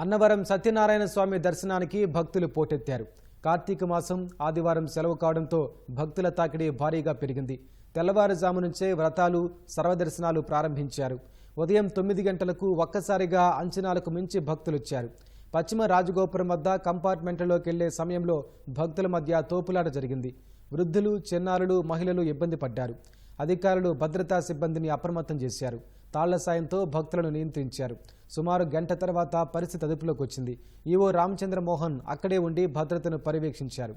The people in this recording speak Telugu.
అన్నవరం సత్యనారాయణ స్వామి దర్శనానికి భక్తులు పోటెత్తారు. కార్తీక మాసం ఆదివారం సెలవు కావడంతో భక్తుల తాకిడి భారీగా పెరిగింది. తెల్లవారుజాము నుంచే వ్రతాలు సర్వదర్శనాలు ప్రారంభించారు. ఉదయం తొమ్మిది గంటలకు ఒక్కసారిగా అంచనాలకు మించి భక్తులొచ్చారు. పశ్చిమ రాజగోపురం వద్ద కంపార్ట్మెంట్లోకి వెళ్ళే సమయంలో భక్తుల మధ్య తోపులాట జరిగింది. వృద్ధులు చిన్నారులు మహిళలు ఇబ్బంది పడ్డారు. అధికారులు భద్రతా సిబ్బందిని అప్రమత్తం చేశారు తాళ్ళ సాయంతో భక్తులను నియంత్రించారు సుమారు గంట తర్వాత పరిస్థితి అదుపులోకి వచ్చింది ఈవో రామచంద్ర మోహన్ అక్కడే ఉండి భద్రతను పర్యవేక్షించారు